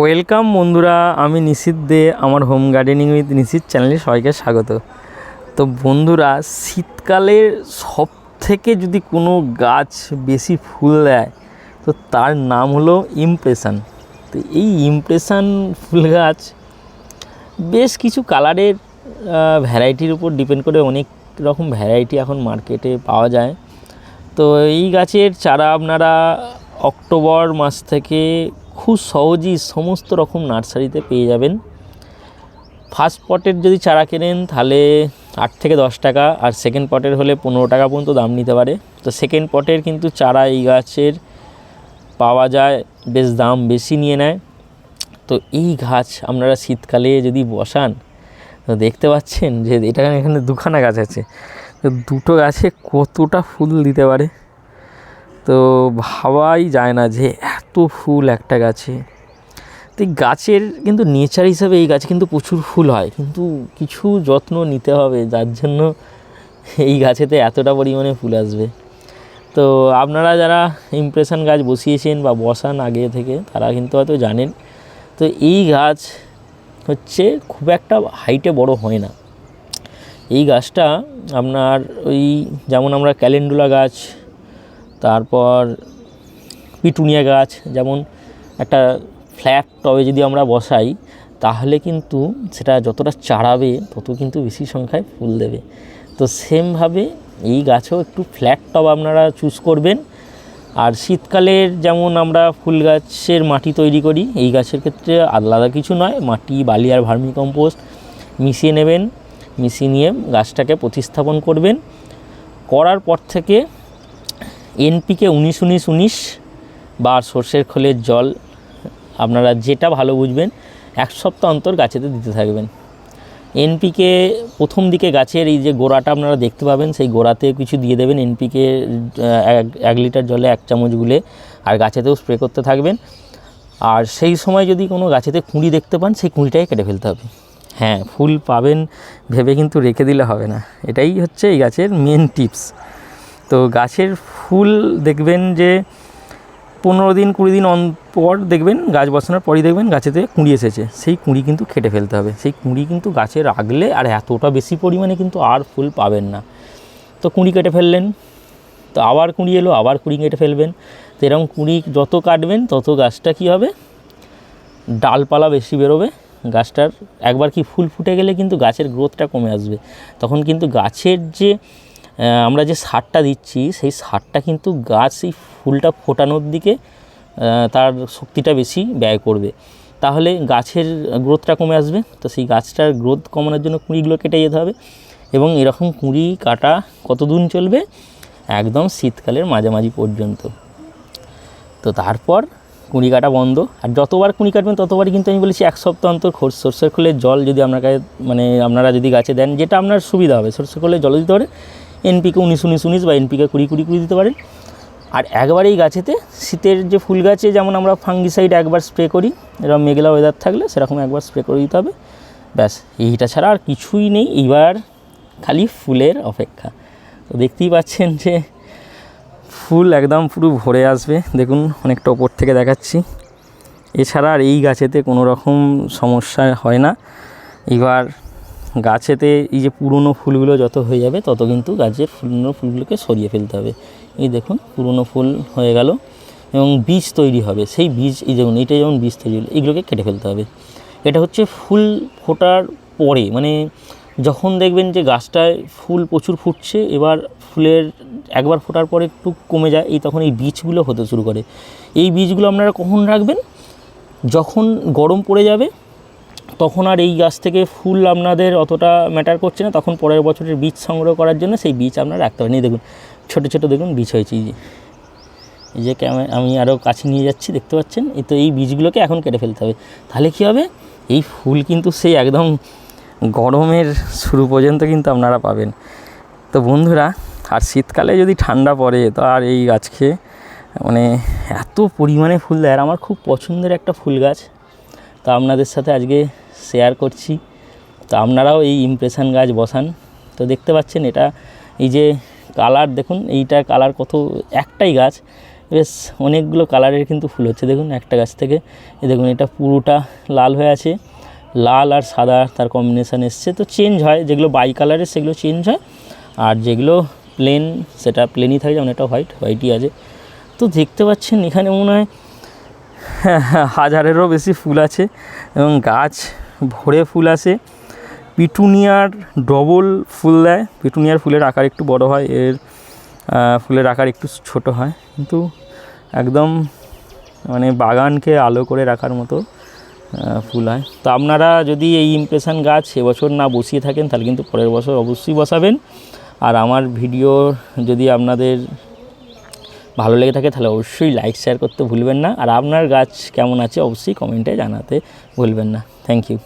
Welcome বন্ধুরা, আমি নিশিত দে, আমার হোম গার্ডেনিং উইথ নিশিত চ্যানেলে সবাইকে স্বাগত। তো বন্ধুরা, শীতকালের সব থেকে যদি কোনো গাছ বেশি ফুল দেয়, তো তার নাম হলো ইমপ্রেশান। তো এই ইমপ্রেশান ফুল গাছ বেশ কিছু কালারের ভ্যারাইটির উপর ডিপেন্ড করে, অনেক রকম ভ্যারাইটি এখন মার্কেটে পাওয়া যায়। তো এই গাছের চারা আপনারা অক্টোবর মাস থেকে খুব সহজেই সমস্ত রকম নার্সারিতে পেয়ে যাবেন। ফার্স্ট পটের যদি চারা কেনেন, তাহলে আট থেকে দশ টাকা, আর সেকেন্ড পটের হলে পনেরো টাকা পর্যন্ত দাম নিতে পারে। তো সেকেন্ড পটের কিন্তু চারা এই গাছের পাওয়া যায়, বেশ দাম বেশি নিয়ে নেয়। তো এই গাছ আপনারা শীতকালে যদি বসান, তো দেখতে পাচ্ছেন যে এটা এখানে দুখানা গাছ আছে। তো দুটো গাছে কতটা ফুল দিতে পারে? তো ভাবাই যায় না যে এত ফুল একটা গাছে। তো গাছের কিন্তু নেচার হিসাবে এই গাছে কিন্তু প্রচুর ফুল হয়, কিন্তু কিছু যত্ন নিতে হবে, যার জন্য এই গাছেতে এতটা পরিমাণে ফুল আসবে। তো আপনারা যারা ইমপ্রেশন গাছ বসিয়েছেন বা বসান আগে থেকে, তারা কিন্তু হয়তো জানেন, তো এই গাছ হচ্ছে খুব একটা হাইটে বড় হয় না। এই গাছটা আপনার ওই যেমন আমরা ক্যালেন্ডুলা গাছ তারপর পিটুনিয়া গাছ, যেমন একটা ফ্ল্যাট টবে যদি আমরা বসাই, তাহলে কিন্তু সেটা যতটা চাড়াবে, তত কিন্তু বেশি সংখ্যায় ফুল দেবে। তো সেমভাবে এই গাছেও একটু ফ্ল্যাট টব আপনারা চুজ করবেন। আর শীতকালের যেমন আমরা ফুল গাছের মাটি তৈরি করি, এই গাছের ক্ষেত্রে আলাদা কিছু নয়, মাটি, বালি আর ভার্মি কম্পোস্ট মিশিয়ে নেবেন, মিশিয়ে নিয়ে গাছটাকে প্রতিস্থাপন করবেন। করার পর থেকে এনপিকে উনিশ উনিশ উনিশ বা সর্ষের খোলের জল আপনারা যেটা ভালো বুঝবেন, এক সপ্তাহ অন্তর গাছেতে দিতে থাকবেন। এনপিকে প্রথম দিকে গাছের এই যে গোড়াটা আপনারা দেখতে পাবেন, সেই গোড়াতে কিছু দিয়ে দেবেন। এনপিকে এক লিটার জলে এক চামচ গুলে আর গাছেতেও স্প্রে করতে থাকবেন। আর সেই সময় যদি কোনো গাছেতে কুঁড়ি দেখতে পান, সেই কুঁড়িটাই কেটে ফেলতে হবে। হ্যাঁ ফুল পাবেন ভেবে কিন্তু রেখে দিলে হবে না। এটাই হচ্ছে এই গাছের মেন টিপস তো গাছের ফুল দেখবেন যে পনেরো দিন, কুড়ি দিন পর দেখবেন গাছ বসানোর পরই দেখবেন গাছেতে কুঁড়ি এসেছে। সেই কুঁড়ি কিন্তু কেটে ফেলতে হবে। সেই কুঁড়ি কিন্তু গাছে রাখলে আর এতটা বেশি পরিমাণে কিন্তু আর ফুল পাবেন না। তো কুঁড়ি কেটে ফেললেন। তো আবার কুঁড়ি এলো, আবার কুঁড়ি কেটে ফেলবেন। তো এরকম কুঁড়ি যত কাটবেন, তত গাছটা কি হবে? ডালপালা বেশি বেরোবে। গাছটার একবার কি ফুল ফুটে গেলে কিন্তু গাছের গ্রোথটা কমে আসবে। তখন কিন্তু গাছের যে আমরা যে সারটা দিচ্ছি, সেই সারটা কিন্তু গাছ সেই ফুলটা ফোটানোর দিকে তার শক্তিটা বেশি ব্যয় করবে। তাহলে গাছের গ্রোথটা কমে আসবে। তো সেই গাছটার গ্রোথ কমানোর জন্য কুঁড়িগুলো কেটে যেতে হবে এবং এরকম কুঁড়ি কাটা কতদিন চলবে? একদম শীতকালের মাঝামাঝি পর্যন্ত। তো তারপর কুঁড়ি কাটা বন্ধ। আর যতবার কুঁড়ি কাটবেন, ততবারই কিন্তু আমি বলেছি এক সপ্তাহ অন্তর সর্ষের খোলের জল যদি আপনাকে মানে আপনারা যদি গাছে দেন, যেটা আপনার সুবিধা হবে, সর্ষের খোলের জল দিতে পারে এনপিকে উনিশ উনিশ উনিশ বা এনপিকে কুড়ি কুড়ি কুড়ি দিতে পারেন। আর একবার এই গাছেতে শীতের যে ফুল গাছে যেমন আমরা ফাঙ্গিসাইড একবার স্প্রে করি, এরকম মেঘলা ওয়েদার থাকলে সেরকম একবার স্প্রে করে দিতে হবে। ব্যাস, এইটা ছাড়া আর কিছুই নেই। এইবার খালি ফুলের অপেক্ষা। তো দেখতেই পাচ্ছেন যে ফুল একদম পুরো ভরে আসবে। দেখুন, অনেকটা ওপর থেকে দেখাচ্ছি। এছাড়া আর এই গাছেতে কোনো রকম সমস্যা হয় না। এবার গাছেতে এই যে পুরনো ফুলগুলো যত হয়ে যাবে, তত কিন্তু গাছের পুরনো ফুলগুলোকে সরিয়ে ফেলতে হবে। এই দেখুন, পুরনো ফুল হয়ে গেল এবং বীজ তৈরি হবে। সেই বীজ, এই যেমন এটা যেমন বীজ তৈরি হলো, এইগুলোকে কেটে ফেলতে হবে। এটা হচ্ছে ফুল ফোটার পরে মানে যখন দেখবেন যে গাছটায় ফুল প্রচুর ফুটছে, এবার ফুলের একবার ফোটার পরে একটু কমে যায়, এই তখন এই বীজগুলো হতে শুরু করে। এই বীজগুলো আপনারা কখন রাখবেন? যখন গরম পড়ে যাবে তখন আর এই গাছ থেকে ফুল আপনাদের অতটা ম্যাটার করছে না। তখন পরের বছরের বীজ সংগ্রহ করার জন্য সেই বীজ আপনারা রাখতে পারেন। দেখুন, ছোটো ছোটো দেখুন বীজ হয়েছে। এই যে যে আমি আরও কাছে নিয়ে যাচ্ছি, দেখতে পাচ্ছেন? এই তো এই বীজগুলোকে এখন কেটে ফেলতে হবে। তাহলে কী হবে? এই ফুল কিন্তু সেই একদম গরমের শুরু পর্যন্ত কিন্তু আপনারা পাবেন। তো বন্ধুরা, আর শীতকালে যদি ঠান্ডা পড়ে, তো আর এই গাছকে মানে এত পরিমাণে ফুল দেয়। আর আমার খুব পছন্দের একটা ফুল গাছ। তো আপনাদের সাথে আজকে শেয়ার করছি। তো আপনারাও এই ইমপ্রেশন গাছ বসান। তো দেখতে পাচ্ছেন এটা, এই যে কালার দেখুন এইটার কালার কত, একটাই গাছ। বেশ, অনেকগুলো কালারের কিন্তু ফুল হচ্ছে। দেখুন, একটা গাছ থেকে, এই দেখুন, এটা পুরোটা লাল হয়ে আছে। লাল আর সাদা তার কম্বিনেশান এসছে। তো চেঞ্জ হয়, যেগুলো বাই কালারের সেগুলো চেঞ্জ হয়। আর যেগুলো প্লেন সেটা প্লেনই থাকে, যেমন এটা হোয়াইট হোয়াইটই আছে। তো দেখতে পাচ্ছেন, এখানে মনে হয় হাজারেরও বেশি ফুল আছে এবং গাছ ভরে ফুল আসে। পিটুনিয়ার ডবল ফুল দেয়। পিটুনিয়ার ফুলের আকার একটু বড় হয়, এর ফুলের আকার একটু ছোট হয়। কিন্তু একদম মানে বাগানকে আলো করে রাখার মতো ফুল হয়। তো আপনারা যদি এই ইমপ্রেশন গাছ এবছর না বসিয়ে থাকেন, তাহলে কিন্তু পরের বছর অবশ্যই বসাবেন। আর আমার ভিডিও যদি আপনাদের ভালো লেগে থাকে তাহলে অবশ্যই লাইক শেয়ার করতে ভুলবেন না। আর আপনার গাছ কেমন আছে অবশ্যই কমেন্টে জানাতে ভুলবেন না। Thank you